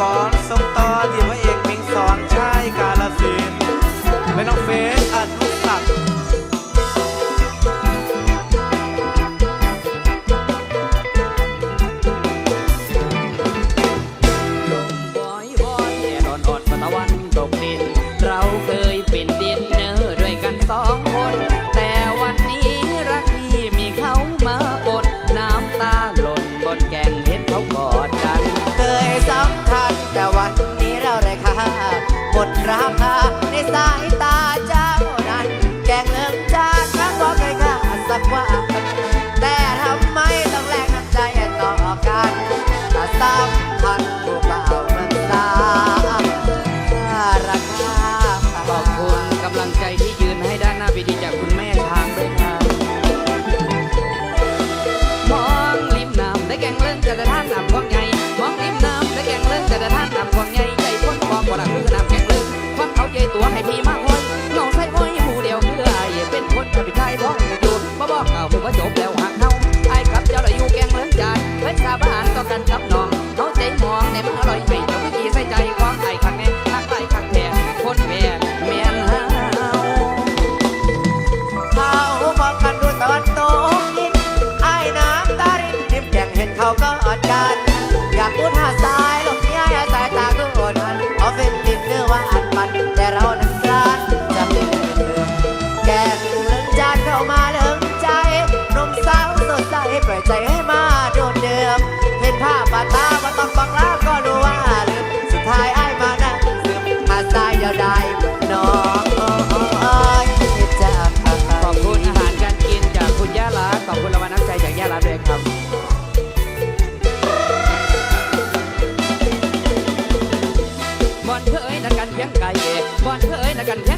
ก่ กำลังใจที่ยืนให้ด้านหน้าเวทีจากคุณแม่ช้างด้วยครับมองริมน้ำได้แก่งเล่นจะได้ท่านน้ำควงใหญ่มองริมน้ำได้แก่งเล่นจะได้ท่านน้ำควงใหญ่ใจคนฟอกว่ดักคือน้ำแก่งเล่นความเขาใจตัวให้พี่มากคนน้องใส่ห้อยหูเดียวคือไอเป็นคนกับพี่ชายพ้องอยู่มาบอกเก่าหูว่าจบแล้ว เห็นเขาก็อดกัน อยากพูดหาสายลงนี้ให้สายตาก็อดหันเอาเป็นติดเนื้อว่าอัดมันแต่เรานั้นร้านจะเป็นเรื่องจานเข้ามาเลิงใจนมสาวสดใสปล่อยใจให้มาโดนเดิมเห็นภาพบาดตา อนเผยนักกันเพียงไก่บอลเผยนักกันเพียง